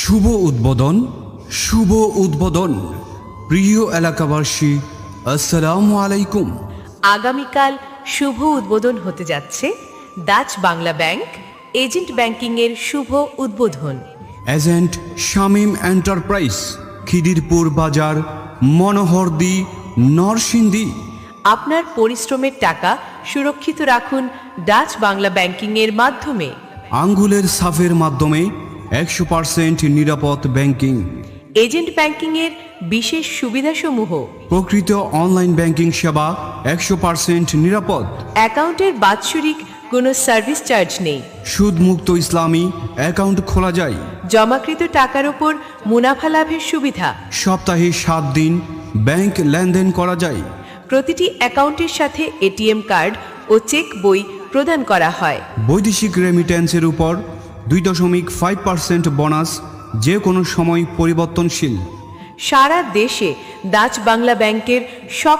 শুভ উদ্বোধন শুভ উদ্বোধন। প্রিয় এলাকাবাসী আসসালামু আলাইকুম। আগামীকাল শুভ উদ্বোধন হতে যাচ্ছে ডাচ বাংলা ব্যাংক এজেন্ট ব্যাংকিংয়ের শুভ উদ্বোধন। এজেন্ট শামীম এন্টারপ্রাইজ খিদিরপুর বাজার মনোহরদি নরসিংদী। আপনার পরিশ্রমের টাকা সুরক্ষিত রাখুন ডাচ বাংলা ব্যাংকিংয়ের মাধ্যমে। আঙ্গুলের সাফের মাধ্যমে একশো পার্সেন্ট নিরাপদ ব্যাংকিং। এজেন্ট ব্যাংকিংয়ের বিশেষ সুবিধাসমূহ। প্রকৃত অনলাইন ব্যাংকিং সেবা একশো পার্সেন্ট নিরাপদ। অ্যাকাউন্টের বাৎসরিক কোনো সার্ভিস চার্জ নেই। সুদমুক্ত ইসলামী অ্যাকাউন্ট খোলা যায়। জমাকৃত টাকার ওপর মুনাফা লাভের সুবিধা। সপ্তাহে সাত দিন ব্যাংক লেনদেন করা যায়। প্রতিটি অ্যাকাউন্টের সাথে এটিএম কার্ড ও চেক বই প্রদান করা হয়। বৈদেশিক রেমিট্যান্সের উপর দুই দশমিক ফাইভ পার্সেন্ট বোনাস যে কোনো সময় পরিবর্তনশীল। সারা দেশে ডাচ বাংলা ব্যাংকের সব